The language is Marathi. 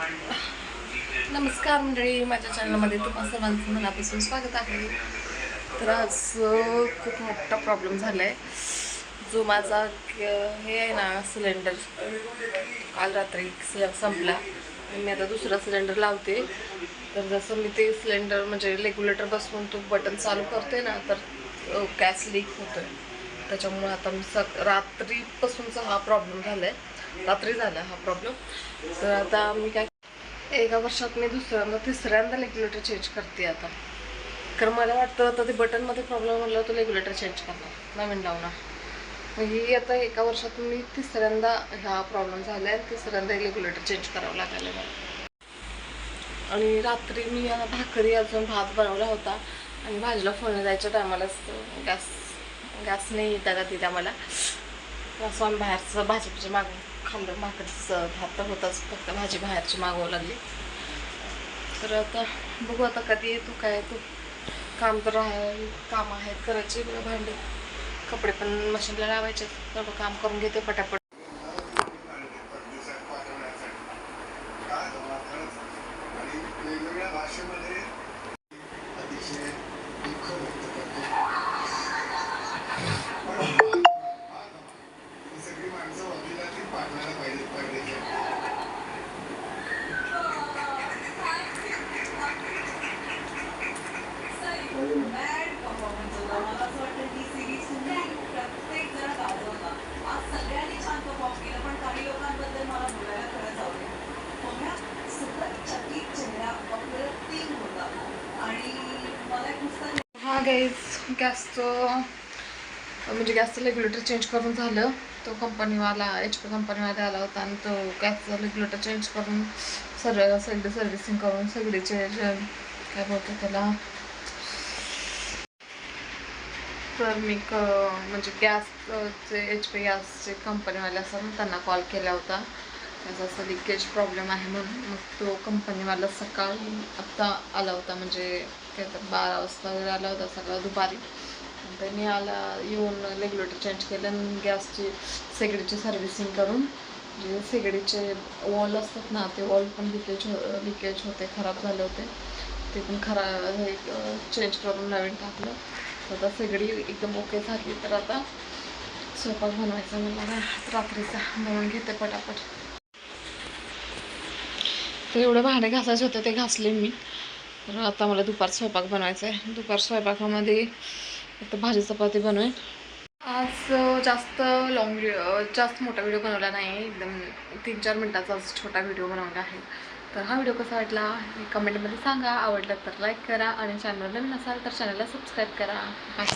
नमस्कार मंडळी माझ्या चॅनलमध्ये तुम्हा सर्वांचं मनापासून स्वागत आहे. तर आज खूप मोठा प्रॉब्लेम झाला आहे जो माझा हे आहे ना सिलेंडर काल रात्री संपला. मी आता दुसरा सिलेंडर लावते. तर जसं मी ते सिलेंडर म्हणजे रेग्युलेटर बसवून तो बटन चालू करते ना तर गॅस लीक होतोय. त्याच्यामुळे आता मी स रात्रीपासूनचा हा प्रॉब्लेम झाला आहे रात्री झाला हा प्रॉब्लेम तर आता मी काय एका वर्षात मी दुसऱ्यांदा तिसऱ्यांदा रेग्युलेटर चेंज करते आता. कारण मला वाटतं आता ते बटनमध्ये प्रॉब्लेम म्हणलं तर रेग्युलेटर चेंज करणार नवीन लावणार. मग ही आता एका वर्षात मी तिसऱ्यांदा हा प्रॉब्लेम झाला आहे तिसऱ्यांदा रेग्युलेटर चेंज करावं लागेल मला. आणि रात्री मी आता भाकरी अजून भात बनवला होता आणि भाजीला फोन द्यायच्या टायमालाच गॅस गॅस नाही येता का तिथे मला असं आम्ही बाहेरचं भाजी मागून खांबर खाल्लं भाकरीचं भात तर होताच फक्त भाजी बाहेरची मागवावं लागली. तर आता बघू आता कधी येतो काय येतो. काम तर आहे काम आहेत करायचे भांडे. कपडे पण मशीनला लावायचे सर्व काम करून घेते पटापट परदेशात पाठवण्यासाठी काय झालं खरंच आणि वेगवेगळ्या भाषेमध्ये अतिशय दुःख व्यक्त करतो पण हा धमा, ही सगळी माणसं वकिलातील पाठवायला पाहिजे परदेशात मॅड परफॉर्मन्स होता मला असं वाटतं ही सिरीज तुम्ही प्रत्येक जण गाजवता आज सगळ्यांनी छान परफॉर्म केलं पण काही लोकांबद्दल मला बोलायला खरंच आवडेल बघा सतत चकित चेहरा अप्रतिम होता आणि मला एक नुसतं हा गॅस गॅसचं म्हणजे गॅसचं रेग्युलेटर चेंज करून झालं. तो कंपनीवाला एच पी कंपनीवाला आला होता आणि तो गॅसचं रेग्युलेटर चेंज करून सर्व सगळी सर्व्हिसिंग करून सगळीचे काय बोलतो त्याला? तर मी क म्हणजे गॅसचे एच पी गॅसचे कंपनीवाले असतात त्यांना कॉल केला होता. त्याचा असं लिकेज प्रॉब्लेम आहे म्हणून मग तो कंपनीवाला सकाळी आत्ता आला होता म्हणजे काय तर बारा वाजता वगैरे आला होता सकाळ दुपारी. नंतर त्यांनी आला येऊन रेग्युलेटर चेंज केलं आणि गॅसची शेगडीची सर्व्हिसिंग करून जे शेगडीचे वॉल असतात ना ते वॉल पण लिकेज हो लिकेज होते खराब झाले होते. ते पण खरा हे चेंज करून नवीन टाकलं. तर आता सगळी एकदम ओके झाली. तर आता स्वयंपाक बनवायचा मला रात्रीचा. बनवून घेते पटापट. तर एवढं भांडे घासायचे होतं ते घासले मी. तर आता मला दुपार स्वयंपाक बनवायचा आहे. दुपार स्वयंपाकामध्ये आता भाजी चपाती बनवेन. आज जास्त जास्त लॉंग जास्त मोठा व्हिडिओ बनवला नाही. एकदम तीन चार मिनटाचा छोटा व्हिडिओ बनवला आहे. तर हा व्हिडिओ कसा वाटला हे कमेंटमध्ये सांगा. आवडला तर लाईक करा आणि चॅनल नवीन असाल तर चॅनलला सबस्क्राईब करा. बाय